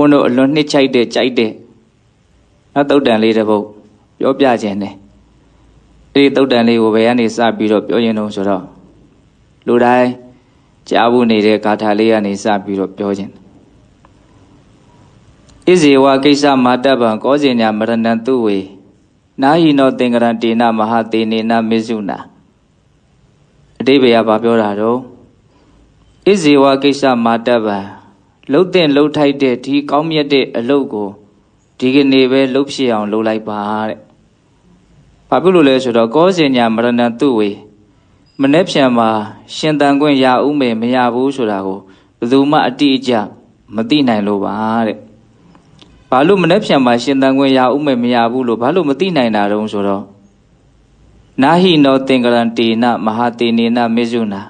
ုန်းတို့အလွန်နှစ်ချိုက်တဲ့ကြိုက်တဲ့နောက်တုတ်တန်လေးတစ်ပုဒ်ပြောပြခြင်းတယ်အဲ့ဒီတုတ်တန်လေးကိုဘယ်ကနေစပြီးတော့ပြောရင်တော့ဆိုတော့လူတိုင်းကြားဘူးနေတဲ့ဂါထာလေးကနေစပြီးတော့ပြောခြင်းဣဇေဝကိစ္စမာတဗံကောဇင်ညာမရဏံသူဝေနာဟိနောသင်္ကရံတေနမဟာတေနေနမေစုနာအတိပ္ပယ်ကဘာပြောတာတော့ဣဇေဝကိစ္စမာတဗံ လှုပ်တဲ့လှုပ်ထိုက်တဲ့ဒီကောင်းမြတ်တဲ့အလုပ်ကိုဒီကနေ့ပဲလှုပ်ဖြစ်အောင်လုပ်လိုက်ပါတဲ့ဘာဖြစ်လို့လဲဆိုတော့ကောဇင်ညာမရဏံသူဝေမနေ့ဖြန်မှာရှင်တန်ခွင့်ရဦးမယ်မရဘူးဆိုတာကိုဘယ်သူမှအတိအကျမသိနိုင်လို့ပါတဲ့ဘာလို့မနေ့ဖြန်မှာရှင်တန်ခွင့်ရဦးမယ်မရဘူးလို့ဘာလို့မသိနိုင်တာတုံးဆိုတော့နာဟိနောသင်္ကရံတေနမဟာတေနေနမေဇုနာ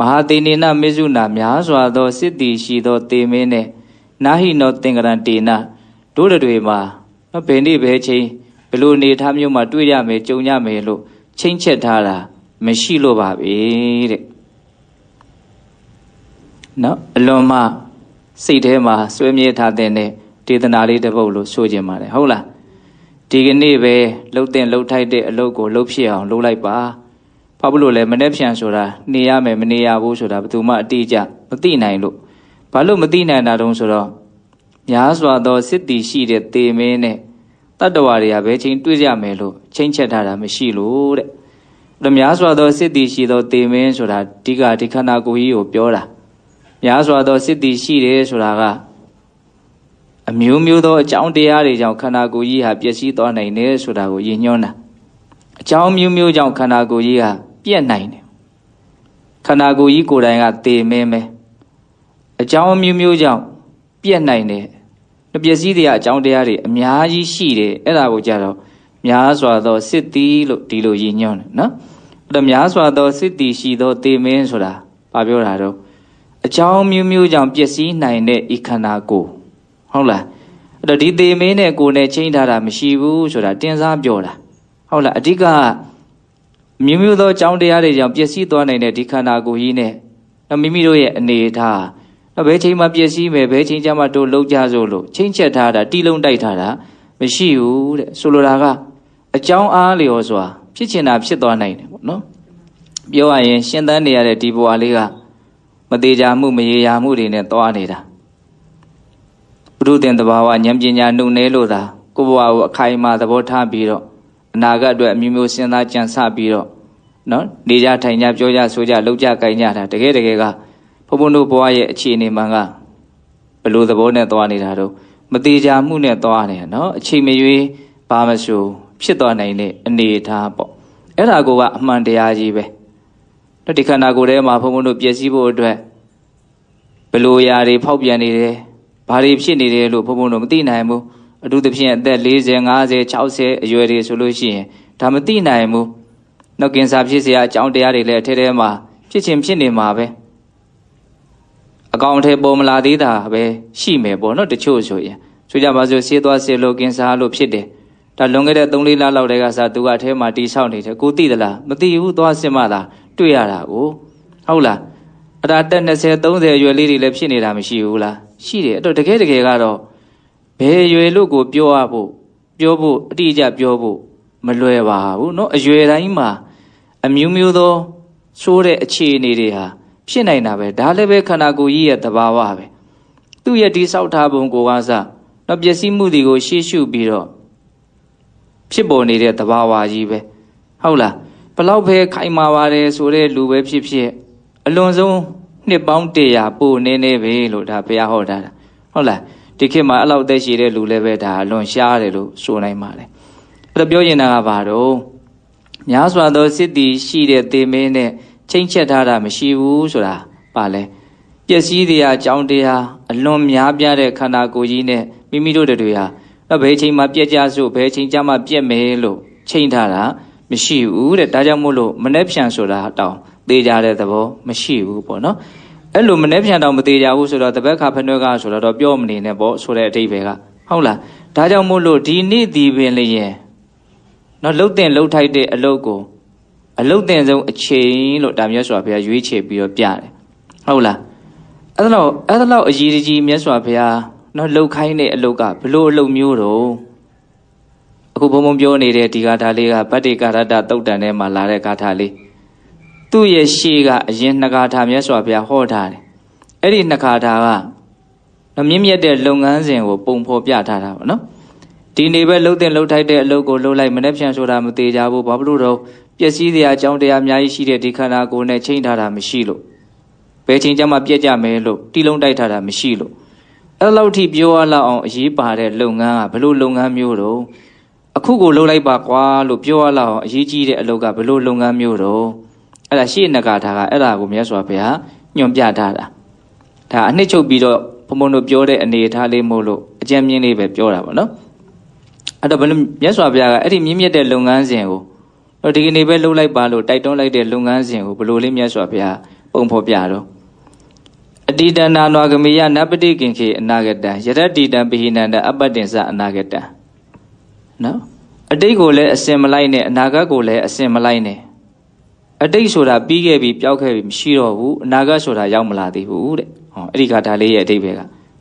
မဟာတေနေနမေဇုနာများစွာသောစစ်တီရှိသောတေမင်းနဲ့နာဟိနောသင်္ကရံတေနတို့တွေမှာဘယ်နေ့ဘယ်ချိန်ဘယ်လိုနေထားမျိုးမှာတွေ့ရမယ်ကြုံရမယ်လို့ချိန်ချက်ထားတာမရှိလို့ပါပဲတဲ့နော်အလွန်မှစိတ်ထဲမှာဆွေးမြေ့ထားတဲ့ဒေသနာလေးတစ်ပုဒ်လို့ဆိုခြင်းပါတယ်ဟုတ်လားဒီကနေ့ပဲလှုပ်တဲ့လှုပ်ထိုက်တဲ့အလုပ်ကိုလှုပ်ဖြစ်အောင်လုပ်လိုက်ပါ ဘာဖြစ်လို့လဲမနေ့ဖြန်ဆိုတာနေရမယ်မနေရဘူးဆိုတာဘယ်သူမှအတိအကျမသိနိုင်လို့ဘာလို့မသိနိုင်တာတုံးဆိုတော့များစွာသောစစ်တီရှိတဲ့တေမင်းနဲ့တတ္တဝါတွေကဘယ်ချိန်တွေ့ကြမယ်လို့ချိန်ချက်ထားတာမရှိလို့တဲ့အဲ့များစွာသောစစ်တီရှိသောတေမင်းဆိုတာဒီကဒီခန္ဓာကိုယ်ကြီးကိုပြောတာများစွာသောစစ်တီရှိတယ်ဆိုတာကအမျိုးမျိုးသောအကြောင်းတရားတွေကြောင့်ခန္ဓာကိုယ်ကြီးဟာပျက်စီးသွားနိုင်တယ်ဆိုတာကိုယဉ်ညွန်းတာအကြောင်းမျိုးမျိုးကြောင့်ခန္ဓာကိုယ်ကြီးဟာ ပြက်နိုင်တယ်ခန္ဓာကိုယ်ကြီးကိုယ်တိုင်ကသေမင်းပဲအကြောင်းမျိုးမျိုးကြောင့်ပြက်နိုင်တယ်ပျက်စီးတဲ့အကြောင်းတရားတွေအများကြီးရှိတယ်အဲ့ဒါကိုကြတော့များစွာသောစစ်တီလို့ဒီလိုယဉ်ညွန်းတယ်နော်အဲ့တော့များစွာသောစစ်တီရှိသောသေမင်းဆိုတာဘာပြောတာတော့အကြောင်းမျိုးမျိုးကြောင့်ပျက်စီးနိုင်တဲ့ဤခန္ဓာကိုယ်ဟုတ်လားအဲ့တော့ဒီသေမင်းနဲ့ကိုယ်နဲ့ချိန်ထားတာမရှိဘူးဆိုတာတင်စားပြောတာဟုတ်လားအဓိက မျိုးမျိုးသောအကြောင်းတရားတွေကြောင့်ပျက်စီးသွားနိုင်တဲ့ဒီခန္ဓာကိုယ်ကြီးနဲ့မိမိတို့ရဲ့အနေအထားဘယ်ချိန်မှပျက်စီးမယ်ဘယ်ချိန်ကျမှတို့လုံးကြစို့လို့ချိန်ချက်ထားတာတီးလုံးတိုက်ထားတာမရှိဘူးတဲ့ဆိုလိုတာကအကြောင်းအားလျော်စွာဖြစ်ချင်တာဖြစ်သွားနိုင်တယ်ပေါ့နော်ပြောရရင်ရှင်းတန်းနေရတဲ့ဒီဘဝလေးကမသေးကြမှုမရေရာမှုတွေနဲ့သွားနေတာဘုရုတင်တဘာဝဉာဏ်ပညာနှုတ်နေလို့သာကိုဘဝကိုအခိုင်အမာသဘောထားပြီးတော့ အနာဂတ်အတွက်အမျိုးမျိုးစဉ်းစားကြံစပြီးတော့နော်နေကြထိုင်ကြပြောကြဆိုကြလှုပ်ကြကြင်ကြတာတကယ်တကယ်ကဘုံဘုံတို့ဘဝရဲ့အခြေအနေမှန်ကဘလို့သဘောနဲ့သွားနေတာတော့မသေးကြမှုနဲ့သွားနေတာနော်အချိန်မရွေးဘာမဆိုဖြစ်သွားနိုင်တဲ့အနေအထားပေါ့အဲ့ဒါကိုကအမှန်တရားကြီးပဲတော့ဒီခန္ဓာကိုယ်ထဲမှာဘုံဘုံတို့ပျက်စီးဖို့အတွက်ဘလို့ຢာတွေဖောက်ပြန်နေတယ်ဘာတွေဖြစ်နေတယ်လို့ဘုံဘုံတို့မသိနိုင်ဘူး အထူးသဖြင့်အသက်40 50 60အရွယ်တွေဆိုလို့ရှိရင်ဒါမသိနိုင်ဘူးနောက်ကင်ဆာဖြစ်เสียအကြောင်းတရားတွေလည်းအထဲထဲမှာဖြစ်ချင်းဖြစ်နေမှာပဲအကောင်အထည်ပေါ်မလာသေးတာပဲရှိမယ်ပေါ့နော်တချို့ဆိုရင်ဆိုကြပါစို့ဆေးသွားဆေးလို့ကင်ဆာလို့ဖြစ်တယ်ဒါလွန်ခဲ့တဲ့3-4လလောက်တည်းကစားသူကအထဲမှာတီဆောက်နေတယ်ကိုသိသလားမသိဘူးသွားစစ်မှသာတွေ့ရတာကိုဟုတ်လားအဲ့ဒါတက်20 30အရွယ်လေးတွေလည်းဖြစ်နေတာမရှိဘူးလားရှိတယ်အဲ့တော့တကယ်တကယ်ကတော့ ဘယ်ရွယ်လို့ကိုပြောရဖို့ပြောဖို့အတိအကျပြောဖို့မလွယ်ပါဘူးเนาะအရွယ်တိုင်းမှာအမျိုးမျိုးသောဆိုးတဲ့အခြေအနေတွေဟာဖြစ်နိုင်တာပဲဒါလည်းပဲခန္ဓာကိုယ်ကြီးရဲ့သဘာဝပဲသူ့ရဲ့ဒီဆောက်ထားပုံကိုကစားတော့ပျက်စီးမှုတွေကိုရှေ့ရှုပြီးတော့ဖြစ်ပေါ်နေတဲ့သဘာဝကြီးပဲဟုတ်လားဘလောက်ပဲခိုင်မာပါတယ်ဆိုတဲ့လူပဲဖြစ်ဖြစ်အလွန်ဆုံးနှစ်ပေါင်း100ပို့နေနေပဲလို့ဒါဘုရားဟောတာဟုတ်လား ဒီခေတ်မှာအဲ့လောက်သက်ရှိတဲ့လူလည်းပဲဒါအလွန်ရှားတယ်လို့ဆိုနိုင်ပါတယ်အဲ့တော့ပြောနေတာကဘာတော့များစွာသောစစ်တီရှိတဲ့သေမင်းနဲ့ချိန်ချက်ထားတာမရှိဘူးဆိုတာပါလဲပျက်စီးတရားအကြောင်းတရားအလွန်များပြားတဲ့ခန္ဓာကိုယ်ကြီးနဲ့မိမိတို့တွေဟာဘယ်ချိန်မှပြက်ကြစို့ဘယ်ချိန်ကျမှပြက်မယ်လို့ချိန်ထားတာမရှိဘူးတဲ့ဒါကြောင့်မို့လို့မနှက်ဖြန်ဆိုတာတောင်သေကြတဲ့သဘောမရှိဘူးပေါ့နော် အဲ့လိုမနှက်ဖြန်တောင်မသေးကြဘူးဆိုတော့တပတ်ခါဖနှွဲကဆိုတော့ပြောမနေနဲ့ပေါ့ဆိုတဲ့အတိတ်ပဲကဟုတ်လားဒါကြောင့်မို့လို့ဒီနေ့ဒီပင်လျင်နော်လှုပ်တင်လှုပ်ထိုက်တဲ့အလုပ်ကိုအလုတ်တင်ဆုံးအချိန်လို့ဒါမြတ်စွာဘုရားရွေးချယ်ပြီးတော့ပြတယ်ဟုတ်လားအဲ့ဒါတော့အဲ့ဒါတော့အရေးကြီးမြတ်စွာဘုရားနော်လှုပ်ခိုင်းတဲ့အလုပ်ကဘလို့အလုပ်မျိုးတော့အခုဘုံဘုံပြောနေတဲ့ဒီဂါထာလေးကဗတ္တိကာရတတုတ်တန်ထဲမှာလာတဲ့ဂါထာလေး သူ့ရဲ့ရှေ့ကအရင်နှစ်ဂါထာမြတ်စွာဘုရားဟောထားတယ်အဲ့ဒီနှစ်ဂါထာကနော်မြင့်မြတ်တဲ့လုပ်ငန်းစဉ်ကိုပုံဖော်ပြထားတာပေါ့နော်ဒီနေ့ပဲလှုပ်တဲ့လှုပ်ထိုက်တဲ့အလုပ်ကိုလှုပ်လိုက်မနေ့ပြန်ဆိုတာမသေးကြဘူးဘာဖြစ်လို့တော့ပျက်စီးစရာအကြောင်းတရားအများကြီးရှိတဲ့ဒီခန္ဓာကိုယ်နဲ့ချိန်ထားတာမရှိလို့ဘယ်ချိန်ကျမှပြက်ကြမယ်လို့တီလုံးတိုက်ထားတာမရှိလို့အဲ့လောက်ထိပြောရလောက်အောင်အရေးပါတဲ့လုပ်ငန်းကဘလို့လုပ်ငန်းမျိုးတော့အခုကိုလုပ်လိုက်ပါကွာလို့ပြောရလောက်အောင်အရေးကြီးတဲ့အလုပ်ကဘလို့လုပ်ငန်းမျိုးတော့ အဲ့ဒါရှေ့နဂါထာကအဲ့ဒါကိုမြတ်စွာဘုရားညွှန်ပြထားတာဒါအနှစ်ချုပ်ပြီးတော့ဘုံဘုံတို့ပြောတဲ့အနေအထားလေးမို့လို့အကြံမြင့်လေးပဲပြောတာပေါ့နော်အဲ့တော့ဘယ်လိုမြတ်စွာဘုရားကအဲ့ဒီမြင့်မြတ်တဲ့လုပ်ငန်းစဉ်ကိုတော့ဒီကနေ့ပဲလုပ်လိုက်ပါလို့တိုက်တွန်းလိုက်တဲ့လုပ်ငန်းစဉ်ကိုဘယ်လိုလေးမြတ်စွာဘုရားပုံဖော်ပြတော့အတိတနာနောဂမိယနပတိကင်ခေအနာဂတံယရတိတံပိဟိနန္တအပတ္တင်္စအနာဂတံနော်အတိတ်ကိုလည်းအစင်မလိုက်နဲ့အနာဂတ်ကိုလည်းအစင်မလိုက်နဲ့ အတိတ်ဆိုတာပြီးခဲ့ပြီပျောက်ခဲ့ပြီမရှိတော့ဘူးအနာဂတ်ဆိုတာရောက်မလာသေးဘူးတဲ့ဟောအဲ့ဒီကဒါလေးရဲ့အတိတ်ပဲက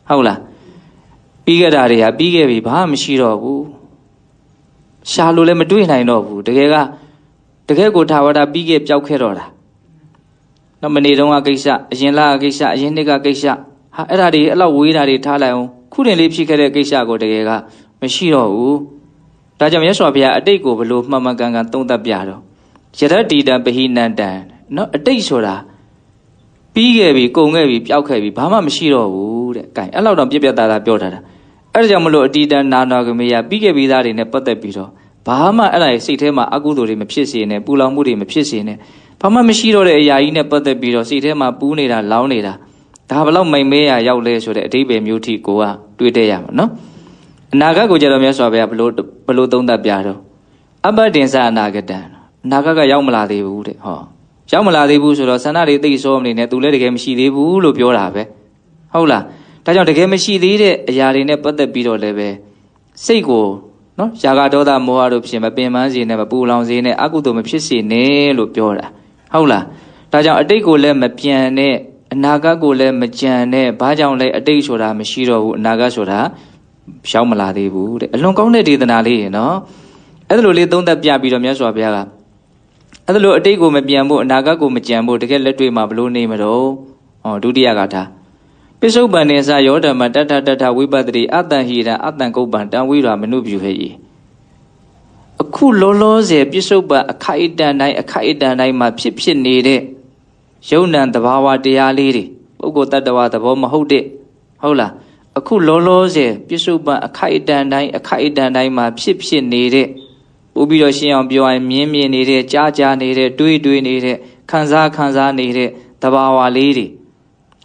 ဟုတ်လားပြီးခဲ့တာတွေကပြီးခဲ့ပြီဘာမှမရှိတော့ဘူးရှာလို့လည်းမတွေ့နိုင်တော့ဘူးတကယ်ကတကယ်ကိုထာဝရပြီးခဲ့ပျောက်ခဲ့တော့တာနော်မနေ့တုန်းကကိစ္စအရင်လကကိစ္စအရင်နှစ်ကကိစ္စဟာအဲ့ဒါတွေအဲ့လောက်ဝေးတာတွေထားလိုက်အောင်ခုတင်လေးဖြစ်ခဲ့တဲ့ကိစ္စကိုတကယ်ကမရှိတော့ဘူးဒါကြောင့်မြတ်စွာဘုရားအတိတ်ကိုဘလို့မှန်မှန်ကန်ကန်သုံးသပ်ပြတော့ ယရတ္တိတံပဟိနန္တံနော်အတိတ်ဆိုတာပြီးခဲ့ပြီကုန်ခဲ့ပြီပျောက်ခဲ့ပြီဘာမှမရှိတော့ဘူးတဲ့ gain အဲ့လောက်တော့ပြက်ပြက်သားသားပြောထားတာအဲ့ဒါကြောင့်မလို့အတိတံနာနာကမေယပြီးခဲ့ပြီးသားတွေနဲ့ပတ်သက်ပြီးတော့ဘာမှအဲ့ဒါရဲ့စိတ်ထဲမှာအကုသိုလ်တွေမဖြစ်စေနဲ့ပူလောင်မှုတွေမဖြစ်စေနဲ့ဘာမှမရှိတော့တဲ့အရာကြီးနဲ့ပတ်သက်ပြီးတော့စိတ်ထဲမှာပူးနေတာလောင်းနေတာဒါဘလောက်မိန်မဲရရောက်လဲဆိုတဲ့အတိပယ်မျိုးထိကိုကတွေးတဲ့ရမှာနော်အနာဂတ်ကိုကြတော့မြတ်စွာဘုရားဘလို့ဘလို့သုံးသပ်ပြတော့အပ္ပတင်္စအနာဂတံ အနာဂတ်ကရောက်မလာသေးဘူးတဲ့ဟောရောက်မလာသေးဘူးဆိုတော့ဆန္ဒတွေသိစောမနေနဲ့သူလည်းတကယ်မရှိသေးဘူးလို့ပြောတာပဲဟုတ်လားဒါကြောင့်တကယ်မရှိသေးတဲ့အရာတွေနဲ့ပတ်သက်ပြီးတော့လည်းပဲစိတ်ကိုနော်ຢာကဒေါသမောဟတို့ဖြစ်မပင်ပန်းစေနဲ့မပူလောင်စေနဲ့အကုသိုလ်မဖြစ်စေနဲ့လို့ပြောတာဟုတ်လားဒါကြောင့်အတိတ်ကိုလည်းမပြန်နဲ့အနာဂတ်ကိုလည်းမကြံနဲ့ဘာကြောင့်လဲအတိတ်ဆိုတာမရှိတော့ဘူးအနာဂတ်ဆိုတာရောက်မလာသေးဘူးတဲ့အလွန်ကောင်းတဲ့ဒေသနာလေးရေနော်အဲ့ဒါလိုလေးသုံးသပ်ပြပြီးတော့မြတ်စွာဘုရားက အဲ့ဒါလိုအတိတ်ကိုမပြန်ဖို့အနာဂတ်ကိုမကြံဖို့တကယ်လက်တွေ့မှာဘလို့နေမတော့ဟောဒုတိယကထာပိစုပန်နေစယောဓမ္မတထတထဝိပတ္တိအတ္တဟိရအတ္တကုပ္ပံတံဝိရာမနုပြုဟေဤအခုလောလောဆယ်ပြစ္ဆုတ်ပံအခိုက်အတန့်တိုင်းအခိုက်အတန့်တိုင်းမှာဖြစ်ဖြစ်နေတဲ့ယုံ nant တဘာဝတရားလေးတွေပုဂ္ဂိုလ်တ attva သဘောမဟုတ်တဲ့ဟုတ်လားအခုလောလောဆယ်ပြစ္ဆုတ်ပံအခိုက်အတန့်တိုင်းအခိုက်အတန့်တိုင်းမှာဖြစ်ဖြစ်နေတဲ့ ပို့ပြီးတော့ရှင်းအောင်ပြောရင်မြင်းမြင်နေတဲ့ကြားကြားနေတဲ့တွေးတွေးနေတဲ့ခံစားခံစားနေတဲ့တဘာဝလေးတွေ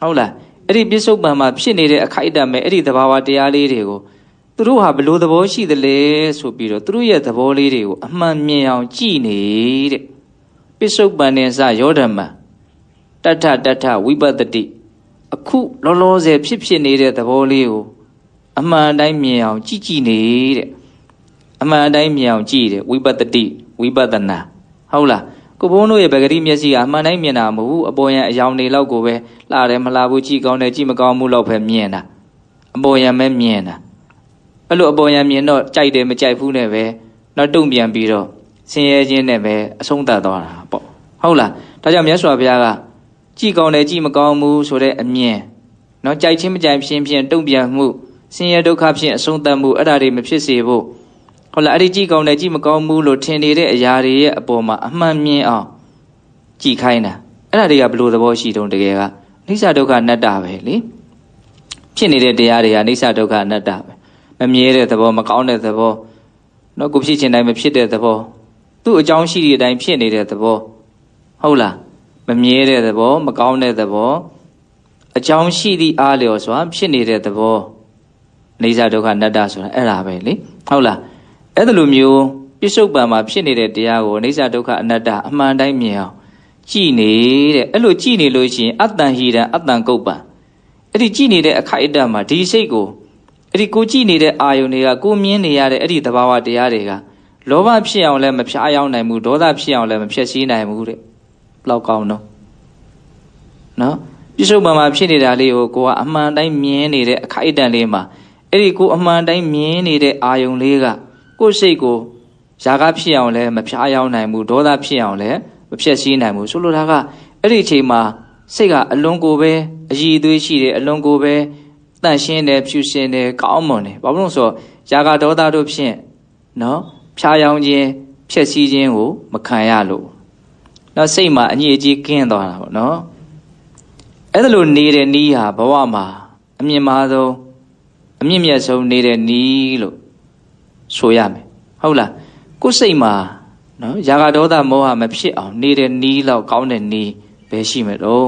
ဟုတ်လားအဲ့ဒီပြစ္ဆုတ်ပံမှာဖြစ်နေတဲ့အခိုက်အတန့်ပဲအဲ့ဒီတဘာဝတရားလေးတွေကိုသူတို့ဟာဘလို့သဘောရှိသလဲဆိုပြီးတော့သူတို့ရဲ့သဘောလေးတွေကိုအမှန်မြင်အောင်ကြည်နေတဲ့ပိစုပန်နေစယောဓမ္မတထတထဝိပတ္တိအခုလောလောဆယ်ဖြစ်ဖြစ်နေတဲ့သဘောလေးကိုအမှန်တိုင်းမြင်အောင်ကြည်ကြည်နေတဲ့ အမှန်တိုင်းမြင်အောင်ကြည်တယ်ဝိပတ္တိဝိပဿနာဟုတ်လားကိုဘုန်းတို့ရဲ့ဗဂတိမျက်စိကအမှန်တိုင်းမြင်တာမဟုတ်ဘူးအပေါ်ယံအယောင်တွေလောက်ကိုပဲလှတယ်မလှဘူးကြည်ကောင်းတယ်ကြည်မကောင်းဘူးလောက်ပဲမြင်တာအပေါ်ယံပဲမြင်တာအဲ့လိုအပေါ်ယံမြင်တော့ကြိုက်တယ်မကြိုက်ဘူးနဲ့ပဲနောက်တုံ့ပြန်ပြီးတော့ဆင်းရဲခြင်းနဲ့ပဲအဆုံးသတ်သွားတာပေါ့ဟုတ်လားဒါကြောင့်မြတ်စွာဘုရားကကြည်ကောင်းတယ်ကြည်မကောင်းဘူးဆိုတဲ့အမြင်နော်ကြိုက်ခြင်းမကြိုက်ခြင်းဖြင့်တုံ့ပြန်မှုဆင်းရဲဒုက္ခဖြင့်အဆုံးသတ်မှုအဲ့ဒါတွေမဖြစ်စေဖို့ ဟုတ်လားအဲ့ဒီကြည်ကောင်းတယ်ကြည်မကောင်းဘူးလို့ထင်နေတဲ့အရာတွေရဲ့အပေါ်မှာအမှန်မြင်အောင်ကြည်ခိုင်းတာအဲ့ဒါတွေကဘယ်လိုသဘောရှိတုံးတကယ်ကအိဋ္ဌဒုက္ခအနတ္တပဲလေဖြစ်နေတဲ့တရားတွေကအိဋ္ဌဒုက္ခအနတ္တပဲမမြဲတဲ့သဘောမကောင်းတဲ့သဘောနော်ကိုဖြစ်ချင်တိုင်းမဖြစ်တဲ့သဘောသူ့အကြောင်းရှိတဲ့အတိုင်းဖြစ်နေတဲ့သဘောဟုတ်လားမမြဲတဲ့သဘောမကောင်းတဲ့သဘောအကြောင်းရှိသည့်အားလျော်စွာဖြစ်နေတဲ့သဘောနေစာဒုက္ခအနတ္တဆိုတာအဲ့ဒါပဲလေဟုတ်လား အဲ့ဒါလိုမျိုးပြစ္ဆုတ်ပံမှာဖြစ်နေတဲ့တရားကိုနေစာဒုက္ခအနတ္တအမှန်တိုင်းမြင်အောင်ကြည်နေတဲ့အဲ့လိုကြည်နေလို့ရှိရင်အတ္တန်ဟိရံအတ္တန်ကုပ္ပံအဲ့ဒီကြည်နေတဲ့အခိုက်အတန့်မှာဒီစိတ်ကိုအဲ့ဒီကိုကြည့်နေတဲ့အာယုန်တွေကကိုမြင်နေရတဲ့အဲ့ဒီသဘာဝတရားတွေကလောဘဖြစ်အောင်လည်းမဖြားယောင်းနိုင်ဘူးဒေါသဖြစ်အောင်လည်းမဖြည့်ဆည်းနိုင်ဘူးတဲ့ဘလောက်ကောင်းတော့နော်ပြစ္ဆုတ်ပံမှာဖြစ်နေတာလေးကိုကိုကအမှန်တိုင်းမြင်နေတဲ့အခိုက်အတန့်လေးမှာအဲ့ဒီကိုအမှန်တိုင်းမြင်နေတဲ့အာယုံလေးက ကိုယ့်စိတ်ကိုຢာကဖြစ်အောင်လည်းမဖြားရောက်နိုင်ဘူးဒေါသဖြစ်အောင်လည်းမဖြစ်စည်းနိုင်ဘူးဆိုလိုတာကအဲ့ဒီအချိန်မှာစိတ်ကအလွန်ကိုပဲအည်အသွေးရှိတယ်အလွန်ကိုပဲတန့်ရှင်းတယ်ဖြူစင်တယ်ကောင်းမွန်တယ်ဘာလို့လဲဆိုတော့ຢာကဒေါသတို့ဖြင့်နော်ဖြားယောင်းခြင်းဖြစ်စည်းခြင်းကိုမခံရလို့နော်စိတ်မှာအညစ်အကြေးကင်းသွားတာပေါ့နော်အဲ့ဒါလိုနေတဲ့နီးဟာဘဝမှာအမြင့်မားဆုံးအမြင့်မြတ်ဆုံးနေတဲ့နီးလို့ ဆိုရမယ်ဟုတ်လားကိုယ်စိတ်မှာနော်ຢာကဒေါသမောဟမဖြစ်အောင်နေတဲ့နီးလောက်ကောင်းတဲ့နီးပဲရှိမယ်တော့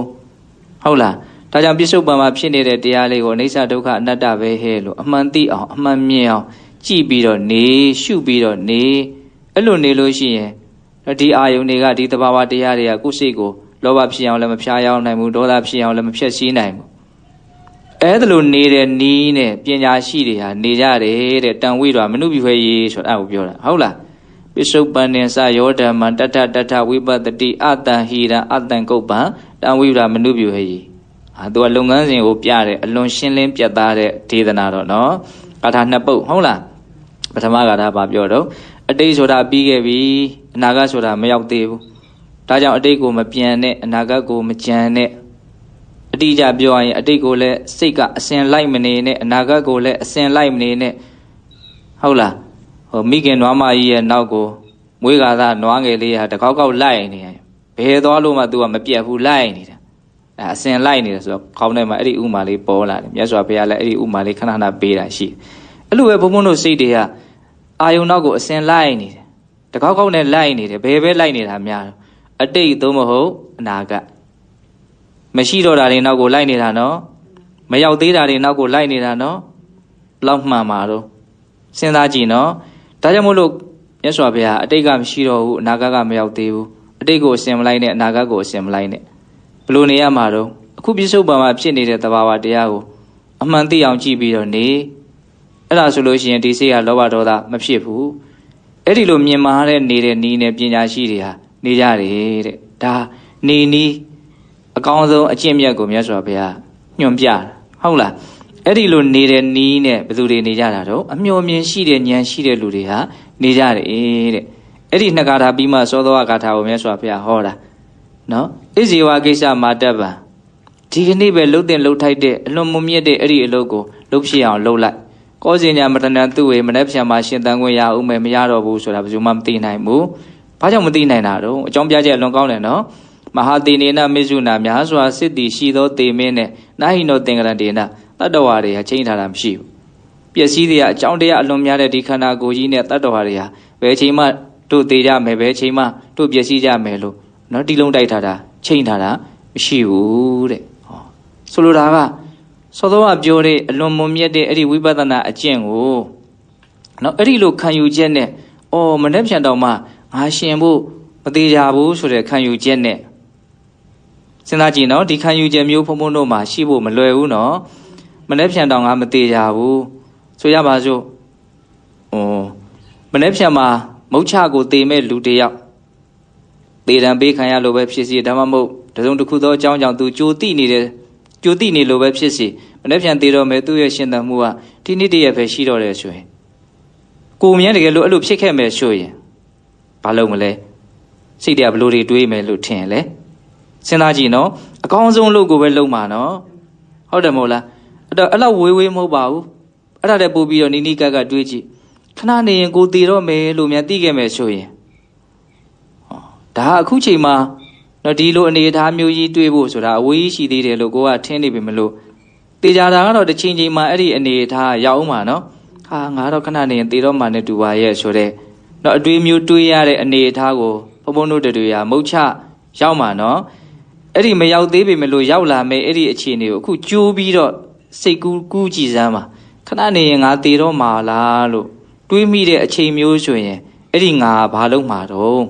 ဟုတ်လားဒါကြောင့်ပြစ္ဆုတ်ပံမှာဖြစ်နေတဲ့တရားလေးကိုအိဋ္ဌဒုက္ခအနတ္တပဲဟဲ့လို့အမှန်သိအောင်အမှန်မြင်အောင်ကြည့်ပြီးတော့နေရှုပြီးတော့နေအဲ့လိုနေလို့ရှိရင်ဒီအာယုန်တွေကဒီသဘာဝတရားတွေကကိုယ်စိတ်ကိုလောဘဖြစ်အောင်လည်းမဖြားရောက်နိုင်ဘူးဒေါသဖြစ်အောင်လည်းမဖြည့်ဆည်းနိုင်ဘူး အဲ့ဒါလိုနေတဲ့နီးနဲ့ပညာရှိတွေဟာနေကြတယ်တဲ့တန်ဝိတော်မနုပြွေရေးဆိုတာအဲ့ကိုပြောတာဟုတ်လားပိစုပန်နေစယောဓမ္မတတတတဝိပတ္တိအတန်ဟိရန်အတန်ကုပ္ပံတန်ဝိတော်မနုပြွေရေးဟာသူကလုပ်ငန်းစဉ်ကိုပြတယ်အလွန်ရှင်းလင်းပြတ်သားတဲ့ဒေသနာတော့နော်ကာထာနှစ်ပုတ်ဟုတ်လားပထမကာထာဘာပြောတော့အတိတ်ဆိုတာပြီးခဲ့ပြီအနာဂတ်ဆိုတာမရောက်သေးဘူးဒါကြောင့်အတိတ်ကိုမပြန်နဲ့အနာဂတ်ကိုမကြံနဲ့ အတိအကျပြောရရင်အတိတ်ကိုလည်းစိတ်ကအစင်လိုက်မနေနဲ့အနာဂတ်ကိုလည်းအစင်လိုက်မနေနဲ့ဟုတ်လားဟိုမိခင်နွားမကြီးရဲ့နောက်ကိုမွေးကာသားနွားငယ်လေးဟာတကောက်ကောက်လိုက်နေတယ်ဘယ်သွားလို့မှ तू ကမပြတ်ဘူးလိုက်နေတာအဲအစင်လိုက်နေတယ်ဆိုတော့ခေါင်းထဲမှာအဲ့ဒီဥမာလေးပေါ်လာတယ်မြတ်စွာဘုရားလည်းအဲ့ဒီဥမာလေးခဏခဏပေးတာရှိတယ်အဲ့လိုပဲဘုံဘုံတို့စိတ်တွေကအာယုံနောက်ကိုအစင်လိုက်နေတယ်တကောက်ကောက်နဲ့လိုက်နေတယ်ဘယ်ပဲလိုက်နေတာများတော့အတိတ်သို့မဟုတ်အနာဂတ် မရှိတော့တာတွေနောက်ကိုလိုက်နေတာနော်မရောက်သေးတာတွေနောက်ကိုလိုက်နေတာနော်လောက်မှန်ပါတော့စဉ်းစားကြည့်နော်ဒါကြောင့်မို့လို့မြတ်စွာဘုရားအတိတ်ကမရှိတော့ဘူးအနာဂတ်ကမရောက်သေးဘူးအတိတ်ကိုအစင်မလိုက်နဲ့အနာဂတ်ကိုအစင်မလိုက်နဲ့ဘလို့နေရမှာတော့အခုပြစ္ဆုတ်ပံမှာဖြစ်နေတဲ့သဘာဝတရားကိုအမှန်သိအောင်ကြည့်ပြီးတော့နေအဲ့ဒါဆိုလို့ရှိရင်ဒီစိတ်ကလောဘဒေါသမဖြစ်ဘူးအဲ့ဒီလိုမြင်မာတဲ့နေတဲ့နီးနဲ့ပညာရှိတွေဟာနေကြတယ်တဲ့ဒါနေနီးအ ကောင်းဆုံးအကျင့်မြတ်ကိုမြတ်စွာဘုရားညွှန်ပြတာဟုတ်လားအဲ့ဒီလိုနေတဲ့နီးနဲ့ဘယ်သူတွေနေကြတာတော့အမျှော်မြင်ရှိတဲ့ဉာဏ်ရှိတဲ့လူတွေဟာနေကြတယ်တဲ့အဲ့ဒီနှစ်ကာထာပြီးမှသောသောကာထာကိုမြတ်စွာဘုရားဟောတာနော်ဣဇေဝကိစ္စမာတပံဒီကနေ့ပဲလှုပ်တဲ့လှုပ်ထိုက်တဲ့အလွန်မမြင့်တဲ့အဲ့ဒီအလုပ်ကိုလှုပ်ဖြစ်အောင်လှုပ်လိုက်ကောဇင်ညာမတဏံသူ့ဝေမနေ့ပြန်မှာရှင်တန်ခွင့်ရအောင်မယ်မရတော့ဘူးဆိုတာဘယ်သူမှမသိနိုင်ဘူးဘာကြောင့်မသိနိုင်တာတော့အကြောင်းပြချက်အလွန်ကောင်းတယ်နော် မဟာတိနေနမေဇုနာများစွာစစ်တီရှိသောတေမင်းနဲ့နာဟိနောသင်္ကရတေနတတ္တဝါတွေဟာချိန်ထားတာမရှိဘူးပျက်စီးတွေကအကြောင်းတရားအလွန်များတဲ့ဒီခန္ဓာကိုယ်ကြီးနဲ့တတ္တဝါတွေဟာဘယ်ချိန်မှတို့သေးကြမယ်ဘယ်ချိန်မှတို့ပျက်စီးကြမယ်လို့နော်တီလုံးတိုက်ထားတာချိန်ထားတာမရှိဘူးတဲ့ဟောဆိုလိုတာကသောသောကပြောတဲ့အလွန်မွန်မြတ်တဲ့အဲ့ဒီဝိပဿနာအကျင့်ကိုနော်အဲ့ဒီလိုခံယူချက်နဲ့အော်မနေ့ပြန်တော့မှငါရှင်ဖို့မသေးကြဘူးဆိုတဲ့ခံယူချက်နဲ့ စဉ်းစားကြည့်နော်ဒီခံယူချက်မျိုးဖုံဖုံတို့မှာရှိဖို့မလွယ်ဘူးနော်မနေ့ပြန်တော့ငါမသေးကြဘူးဆိုရပါစို့ဩမနေ့ပြန်မှာမုတ်ချကိုသေမဲ့လူတယောက်သေတံပေးခံရလို့ပဲဖြစ်စီဒါမှမဟုတ်တစုံတစ်ခုသောအကြောင်းကြောင့်သူကြိုတိနေတယ်ကြိုတိနေလို့ပဲဖြစ်စီမနေ့ပြန်သေတော့မယ်သူ့ရဲ့ရှင်သန်မှုကဒီနေ့တည်းရပဲရှိတော့တယ်ဆိုရင်ကိုမြဲတကယ်လို့အဲ့လိုဖြစ်ခဲ့မယ်ဆိုရင်ဘာလုပ်မလဲစိတ်တွေကဘလို့တွေတွေးမယ်လို့ထင်လဲ စဉ်းစားကြည့်နော်အကောင်းဆုံးလုပ်ကိုပဲလုပ်မှာနော်ဟုတ်တယ်မဟုတ်လားအဲ့တော့အဲ့လောက်ဝေးဝေးမဟုတ်ပါဘူးအဲ့ဒါတည်းပို့ပြီးတော့နီးနီးကက်ကတွေးကြည့်ခဏနေရင်ကိုတည်တော့မယ်လို့များသိခဲ့မယ်ဆိုရင်ဟောဒါအခုချိန်မှာတော့ဒီလိုအနေအထားမျိုးကြီးတွေးဖို့ဆိုတာအဝေးကြီးရှိသေးတယ်လို့ကိုကထင်နေပြီမလို့တေချာတာကတော့တစ်ချိန်ချိန်မှာအဲ့ဒီအနေအထားရောက်အောင်မှာနော်ဟာငါတော့ခဏနေရင်တည်တော့မှနဲ့တူပါရဲ့ဆိုတော့တော့အတွေးမျိုးတွေးရတဲ့အနေအထားကိုဘုံဘုံတို့တွေရာမုတ်ချရောက်မှာနော် အဲ့ဒီမရောက်သေးပေမဲ့လို့ရောက်လာမယ်အဲ့ဒီအခြေအနေကိုအခုကြိုးပြီးတော့စိတ်ကူးကူးကြည့်စမ်းပါခဏနေရင်ငါတည်တော့မှာလားလို့တွေးမိတဲ့အချိန်မျိုးဆိုရင်အဲ့ဒီငါဘာလုပ်မှာတော့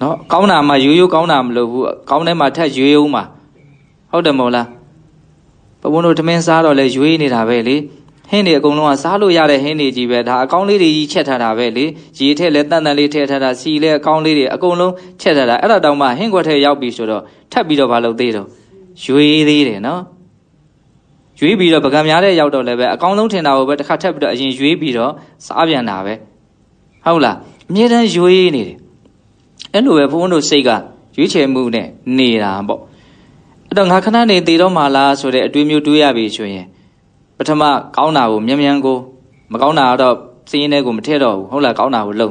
နော်ကောင်းတာမှရိုးရိုးကောင်းတာမလို့ဘူးကောင်းတဲ့မှထက်ရွေးအောင်မှာဟုတ်တယ်မဟုတ်လားဘုံဘုံတို့ထမင်းစားတော့လဲရွေးနေတာပဲလေ ဟင်းတွေအကုန်လုံးကစားလို့ရတဲ့ဟင်းတွေကြီးပဲဒါအကောင်းလေးတွေကြီးချက်ထားတာပဲလေရေထက်လဲတန်တန်လေးထည့်ထားတာစီလဲအကောင်းလေးတွေအကုန်လုံးချက်ထားတာအဲ့ဒါတောင်မှဟင်းခွက်ထဲရောက်ပြီဆိုတော့ထပ်ပြီးတော့မလုပ်သေးတော့ရွေးသေးတယ်နော်ရွေးပြီးတော့ပကံများတဲ့ရောက်တော့လည်းပဲအကောင်းဆုံးထင်တာကိုပဲတစ်ခါထပ်ပြီးတော့အရင်ရွေးပြီးတော့စားပြန်တာပဲဟုတ်လားအမြဲတမ်းရွေးနေတယ်အဲ့လိုပဲဘုန်းဘုန်းတို့စိတ်ကရွေးချယ်မှုနဲ့နေတာပေါ့အဲ့တော့ငါခဏနေတည်တော့မှလားဆိုတဲ့အတွေးမျိုးတွေးရပြီဆိုရင် ပထမကောင်းတာကိုမြန်မြန်ကိုမကောင်းတာတော့စင်းရင်းထဲကိုမထည့်တော့ဘူးဟုတ်လားကောင်းတာကိုလုံ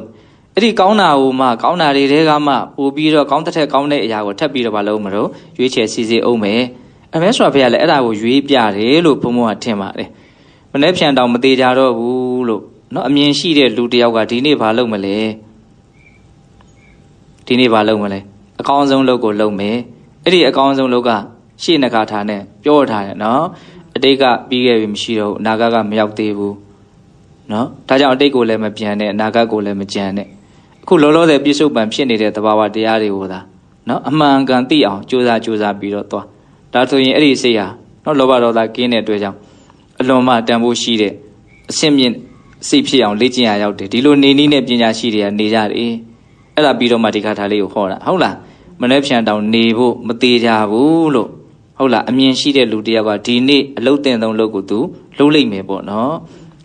အဲ့ဒီကောင်းတာကိုမှကောင်းတာတွေတဲကမှပို့ပြီးတော့ကောင်းတဲ့ထက်ကောင်းတဲ့အရာကိုထပ်ပြီးတော့မလုပ်မလို့ရွေးချယ်စီစီအောင်မယ်အမဲဆိုဖရကလည်းအဲ့ဒါကိုရွေးပြတယ်လို့ဘုံဘုံကထင်ပါတယ်မနေ့ဖြန်တောင်မသေးကြတော့ဘူးလို့နော်အမြင်ရှိတဲ့လူတယောက်ကဒီနေ့ဘာလုပ်မလဲဒီနေ့ဘာလုပ်မလဲအကောင်းဆုံးလုပ်ကိုလုပ်မယ်အဲ့ဒီအကောင်းဆုံးလုပ်ကရှေ့နှကာထာနဲ့ပြောထားတယ်နော် တိတ်ကပြီးခဲ့ပြီမရှိတော့ဘူးအနာဂတ်ကမရောက်သေးဘူးနော်ဒါကြောင့်အတိတ်ကိုလည်းမပြန်နဲ့အနာဂတ်ကိုလည်းမကြံနဲ့အခုလောလောဆယ်ပြစ္ဆုတ်ပံဖြစ်နေတဲ့သဘာဝတရားတွေကိုသာနော်အမှန်ကန်သိအောင်ကြိုးစားကြိုးစားပြီးတော့သွားဒါဆိုရင်အဲ့ဒီစိတ်ဟာနော်လောဘဒေါသကင်းတဲ့အတွက်ကြောင့်အလွန်မှတန်ဖိုးရှိတဲ့အဆင့်မြင့်စိတ်ဖြစ်အောင်လေ့ကျင့်ရရောက်တယ်ဒီလိုနေနည်းနဲ့ပညာရှိတွေကနေကြတယ်အဲ့ဒါပြီးတော့မှဒီခါထားလေးကိုဟောတာဟုတ်လားမနှဲဖြန်တောင်နေဖို့မသေးကြဘူးလို့ ဟုတ်လားအမြင်ရှိတဲ့လူတယောက်ကဒီနေ့အလုတ်တင်ဆုံးလုပ်ကိုသူလှုပ်လိုက်မယ်ပေါ့နော်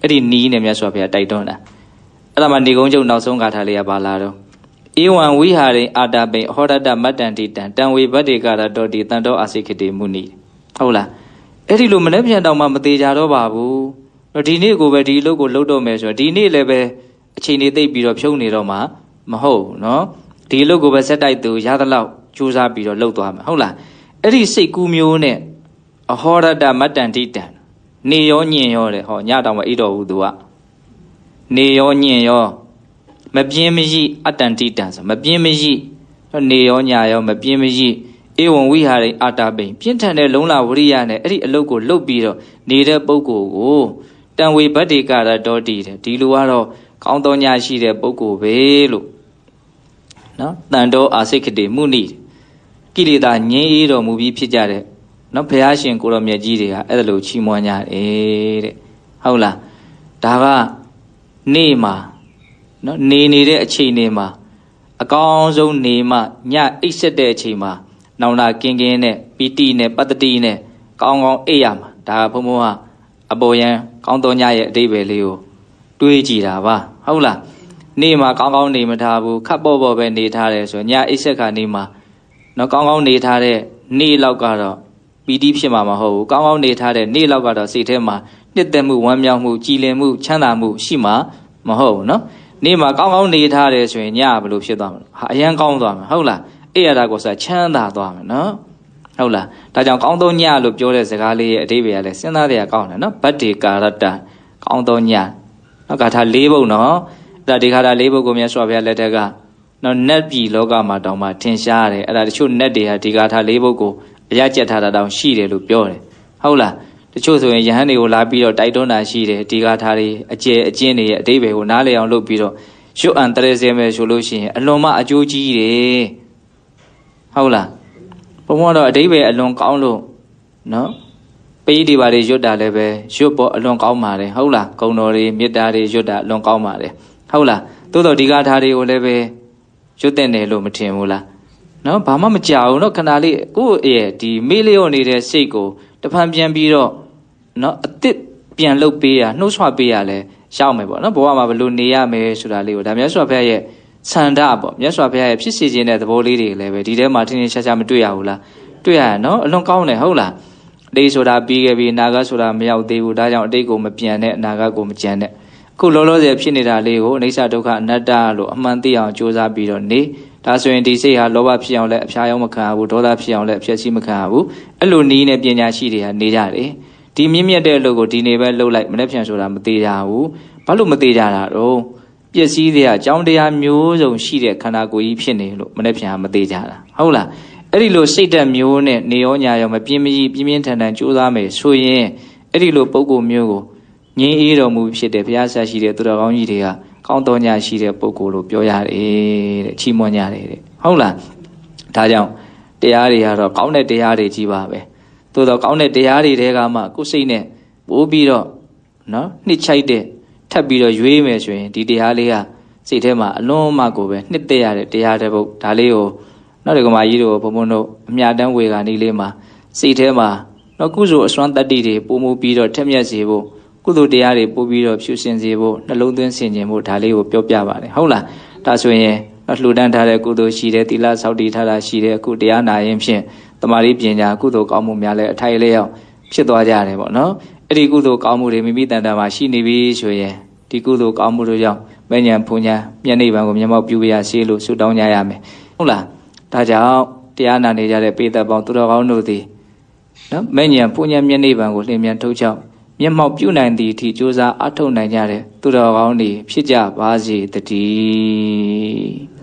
အဲ့ဒီနီးနဲ့မြတ်စွာဘုရားတိုက်တွန်းတာအဲ့ဒါမှနေကုန်းကျုံနောက်ဆုံးခါထားလေးကပါလာတော့ဧဝံဝိဟာရိအာတာပိဟောရတမတ္တန်တိတံတံဝေဘတ်တေကာရတောတိတန်တောအာစိခိတေမုနိဟုတ်လားအဲ့ဒီလိုမနေ့ပြန်တောင်မှမသေးကြတော့ပါဘူးတော့ဒီနေ့ကိုပဲဒီအလုပ်ကိုလုပ်တော့မယ်ဆိုတော့ဒီနေ့လည်းပဲအချိန်လေးသိပ်ပြီးတော့ဖြုံးနေတော့မှမဟုတ်နော်ဒီအလုပ်ကိုပဲဆက်တိုက်သူရသလောက်ကြိုးစားပြီးတော့လုပ်သွားမယ်ဟုတ်လား အဲ့ဒီစိတ်ကူးမျိုးနဲ့အဟောရတမတ္တန်တိတံနေရောညင်ရောတဲ့ဟောညတောင်မအိတော်ဘူးသူကနေရောညင်ရောမပြင်းမရိအတ္တန်တိတံဆိုမပြင်းမရိနေရောညရောမပြင်းမရိဧဝံဝိဟာရိအာတာပိန်ပြင်းထန်တဲ့လုံလဝရိယနဲ့အဲ့ဒီအလုတ်ကိုလှုပ်ပြီးတော့နေတဲ့ပုဂ္ဂိုလ်ကိုတံဝေဗတ္တိကရတောတိတဲ့ဒီလိုကတော့ကောင်းသောညရှိတဲ့ပုဂ္ဂိုလ်ပဲလို့နော်တန်တော်အာစိတ်ခတိမှုနိ ကိလေသာငြင်းအေးတော်မူပြီးဖြစ်ကြတဲ့နော်ဘုရားရှင်ကိုရောမြတ်ကြီးတွေကအဲ့ဒါလိုချီးမွမ်းကြတယ်တဲ့ဟုတ်လားဒါကနေ့မှာနော်နေနေတဲ့အချိန်တွေမှာအကောင်းဆုံးနေမှညအိပ်ဆက်တဲ့အချိန်မှာနောင်လာကင်းကင်းနဲ့ပီတိနဲ့ပတ္တိနဲ့ကောင်းကောင်းအိပ်ရမှာဒါကဘုံဘုံကအပေါ်ယံကောင်းသောညရဲ့အတိပ္ပယ်လေးကိုတွေးကြည့်တာပါဟုတ်လားနေ့မှာကောင်းကောင်းနေမထားဘူးခပ်ပေါ့ပေါ့ပဲနေထားတယ်ဆိုညအိပ်ဆက်ခါနေမှာ နော်ကောင်းကောင်းနေထားတဲ့နေ့လောက်ကတော့ပီတိဖြစ်မှာမဟုတ်ဘူးကောင်းကောင်းနေထားတဲ့နေ့လောက်ကတော့စိတ်ထဲမှာနှစ်သက်မှုဝမ်းမြောက်မှုကြည်လင်မှုချမ်းသာမှုရှိမှာမဟုတ်ဘူးနော်နေ့မှာကောင်းကောင်းနေထားတယ်ဆိုရင်ညဘယ်လိုဖြစ်သွားမလဲဟာအရန်ကောင်းသွားမှာဟုတ်လားအဲ့ရတာကိုဆိုချမ်းသာသွားမယ်နော်ဟုတ်လားဒါကြောင့်ကောင်းသောညလို့ပြောတဲ့စကားလေးရဲ့အဓိပ္ပာယ်ကလည်းစဉ်းစားတဲ့အကောင်းတယ်နော်ဗတ္တိကာရတ္တကောင်းသောညနော်ဂါထာ၄ဘုံနော်အဲ့ဒါဒီဂါထာ၄ဘုံကိုမြတ်စွာဘုရားလက်ထက်က နော်နတ်ပြည်လောကမှာတောင်မှထင်ရှားတယ်အဲ့ဒါတချို့နတ်တွေဟာဒီဂါထာ၄ဘုံကိုအရကျက်ထားတာတောင်ရှိတယ်လို့ပြောတယ်ဟုတ်လားတချို့ဆိုရင်ယဟန်တွေကိုလာပြီးတော့တိုက်တွန်းတာရှိတယ်ဒီဂါထာတွေအကျယ်အကျဉ်းတွေရဲ့အဓိပ္ပာယ်ကိုနားလည်အောင်လုပ်ပြီးတော့ရွတ်အံတရေစဲမယ်ဆိုလို့ရှိရင်အလွန်မှအကျိုးကြီးတယ်ဟုတ်လားဘုံဘုံတော့အဓိပ္ပာယ်အလွန်ကောင်းလို့နော်ပေးဒီပါတွေရွတ်တာလည်းပဲရွတ်ပေါ်အလွန်ကောင်းပါတယ်ဟုတ်လားဂုံတော်တွေမေတ္တာတွေရွတ်တာအလွန်ကောင်းပါတယ်ဟုတ်လားသို့တော့ဒီကားထားတွေကိုလည်းပဲ ရွတ်တဲ့တယ်လို့မထင်ဘူးလားနော်ဘာမှမကြောက်ဘူးနော်ခဏလေးကိုယ့်ရဲ့ဒီမေးလျော့နေတဲ့စိတ်ကိုတဖန်ပြန်ပြီးတော့နော်အစ်စ်ပြန်လုပ်ပေးရနှုတ်ဆွပေးရလဲရောက်မယ်ပေါ့နော်ဘဝမှာဘယ်လိုနေရမယ်ဆိုတာလေးကိုဒါမြတ်စွာဘုရားရဲ့ဆန္ဒပေါ့မြတ်စွာဘုရားရဲ့ဖြစ်စီခြင်းတဲ့သဘောလေးတွေလည်းပဲဒီထဲမှာထင်းထင်းရှားရှားမတွေ့ရဘူးလားတွေ့ရရနော်အလွန်ကောင်းတယ်ဟုတ်လားအတိတ်ဆိုတာပြီးခဲ့ပြီအနာဂတ်ဆိုတာမရောက်သေးဘူးဒါကြောင့်အတိတ်ကိုမပြန်နဲ့အနာဂတ်ကိုမကြံနဲ့အ ခုလောလောဆယ်ဖြစ်နေတာလေးကိုအနိစ္စဒုက္ခအနတ္တလို့အမှန်သိအောင်ကြိုးစားပြီးတော့နေဒါဆိုရင်ဒီစိတ်ဟာလောဘဖြစ်အောင်လည်းအဖျားရောက်မခံရဘူးဒေါသဖြစ်အောင်လည်းအဖျက်ဆီးမခံရဘူးအဲ့လိုနီးနဲ့ပညာရှိတွေဟာနေကြတယ်ဒီမြင့်မြတ်တဲ့အလုပ်ကိုဒီနေပဲလှုပ်လိုက်မနေ့ပြန်ဆိုတာမသေးကြဘူးဘာလို့မသေးကြတာတော့ပျက်စီးတဲ့အကြောင်းတရားမျိုးစုံရှိတဲ့ခန္ဓာကိုယ်ကြီးဖြစ်နေလို့မနေ့ပြန်မသေးကြတာဟုတ်လားအဲ့ဒီလိုစိတ်တက်မျိုးနဲ့နေရောညာရောမပြင်းမကြီးပြင်းပြင်းထန်ထန်ကြိုးစားမယ်ဆိုရင်အဲ့ဒီလိုပုံကိုမျိုးကို ငြင်းအေးတော်မူဖြစ်တဲ့ဘုရားဆရာရှိတဲ့သူတော်ကောင်းကြီးတွေကကောင်းတော်ညာရှိတဲ့ပုံကိုလို့ပြောရတယ်တဲ့ချီးမွမ်းကြတယ်တဲ့ဟုတ်လားဒါကြောင့်တရားတွေကတော့ကောင်းတဲ့တရားတွေကြီးပါပဲသို့တော့ကောင်းတဲ့တရားတွေတဲကမှကိုယ်စိတ်နဲ့ပိုးပြီးတော့နော်နှစ်ချိုက်တဲ့ထပ်ပြီးတော့ရွေးမယ်ဆိုရင်ဒီတရားလေးကစိတ်ထဲမှာအလွန်မှကိုပဲနှစ်သက်ရတဲ့တရားတဲ့ဘုတ်ဒါလေးကိုနောက်ဒီကမာကြီးတို့ဘုံဘုံတို့အမြတမ်းဝေကနေလေးမှာစိတ်ထဲမှာတော့ကုသိုလ်အစွမ်းတတ္တိတွေပုံမူပြီးတော့ထက်မြက်စေဖို့ ကုသိုလ်တရားတွေပို့ပြီးတော့ဖြူစင်စေဖို့နှလုံးသွင်းဆင်ခြင်ဖို့ဒါလေးကိုပြောပြပါတယ်ဟုတ်လားဒါဆိုရင်လှူဒန်းထားတဲ့ကုသိုလ်ရှိတယ်သီလဆောက်တည်ထားတာရှိတယ်အခုတရားနာရင်ဖြင့်တမာရီပညာကုသိုလ်ကောင်းမှုများလည်းအထိုက်လျောက်ဖြစ်သွားကြတယ်ပေါ့နော်အဲ့ဒီကုသိုလ်ကောင်းမှုတွေမိမိတန်တာမှာရှိနေပြီဆိုရင်ဒီကုသိုလ်ကောင်းမှုတို့ကြောင့်မဉ္ဇဉ်ဖုန်ညာမျက်နှိပ်ပံကိုမျက်မှောက်ပြုရစေလို့ဆုတောင်းကြရမယ်ဟုတ်လားဒါကြောင့်တရားနာနေကြတဲ့ပေသက်ပေါင်းသူတော်ကောင်းတို့သည်နော်မဉ္ဇဉ်ဖုန်ညာမျက်နှိပ်ပံကိုလျင်မြန်ထုတ်ချောက် မျက်မှောက်ပြုနိုင်သည့်အထိကြိုးစားအထောက်နိုင်ကြတဲ့သူတော်ကောင်းတွေဖြစ်ကြပါစေတည်း